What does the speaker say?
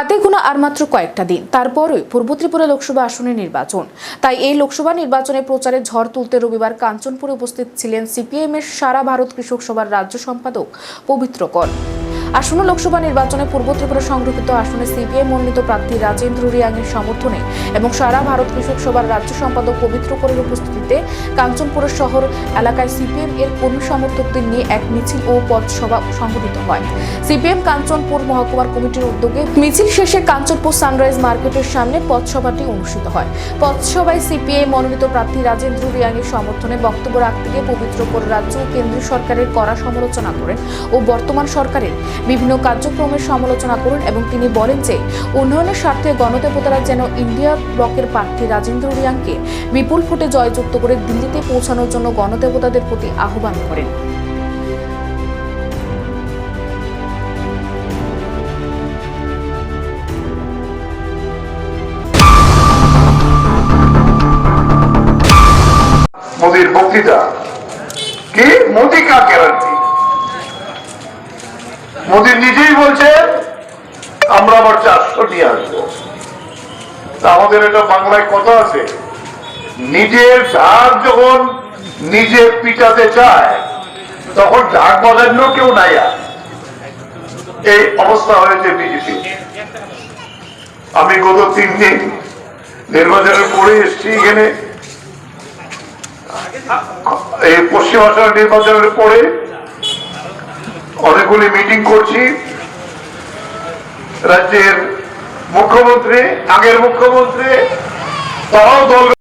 হাতে গোনা আর মাত্র কয়েকটা দিন। তারপরই পূর্ব ত্রিপুরা লোকসভা আসনের নির্বাচন। তাই এই লোকসভা নির্বাচনে প্রচারে ঝড় তুলতে রবিবার কাঞ্চনপুরে উপস্থিত ছিলেন সিপিএম এর সারা ভারত কৃষক সভার রাজ্য সম্পাদক পবিত্র কর। আসন্ন লোকসভা নির্বাচনে পূর্ব ত্রিপুরা সংরক্ষিত আসনে সিপিএম মনোনীত প্রার্থী রাজেন্দ্র রিয়াংয়ের সমর্থনে এবং সারা ভারত কৃষক সভার রাজ্য সম্পাদক পবিত্র করের উপস্থিতিতে কাঞ্চনপুরের শহর এলাকায় সিপিএম এর কর্মী সমর্থকদের নিয়ে এক মিছিল ও পথসভা সংঘটিত হয়। সিপিএম কাঞ্চনপুর মহকুমার কমিটির উদ্যোগে মিছিল শেষে কাঞ্চনপুর সানরাইজ মার্কেটের সামনে পথসভাটি অনুষ্ঠিত হয়। পথসভায় সিপিআই মনোনীত প্রার্থী রাজেন্দ্র রিয়াংয়ের সমর্থনে বক্তব্য রাখতে গিয়ে পবিত্র করে রাজ্য ও কেন্দ্রীয় সরকারের কড়া সমালোচনা করেন ও বর্তমান সরকারের বিভিন্ন কার্যক্রমের সমালোচনা করেন এবং তিনি বলেন যে, উন্নয়নের স্বার্থে গণদেবতারা যেন ইন্ডিয়া ব্লকের প্রার্থী রাজেন্দ্র রিয়াংকে বিপুল ভোটে জয়যুক্ত করে দিল্লিতে পৌঁছানোর জন্য গণদেবতাদের প্রতি আহ্বান করেন। মোদির বক্তৃতা? কি? মোদি কা গ্যারান্টি মোদি নিজেই বলছে, আমরা আবার চারশো নিয়ে আসব। আমাদের এটা বাংলায় কথা আছে। নিজের ঢাক যখন নিজে পিটাতে চায়। তখন ঢাক বাজানো কেউ নাই আর। এই অবস্থা হয়েছে বিজেপি। আমি গত তিন দিন নির্বাচনের পরে এসছি এখানে। এই পশ্চিম আসাম নির্বাচনের পরে অনেকগুলি মিটিং করছি। রাজ্যের মুখ্যমন্ত্রী আগের মুখ্যমন্ত্রী তারাও দল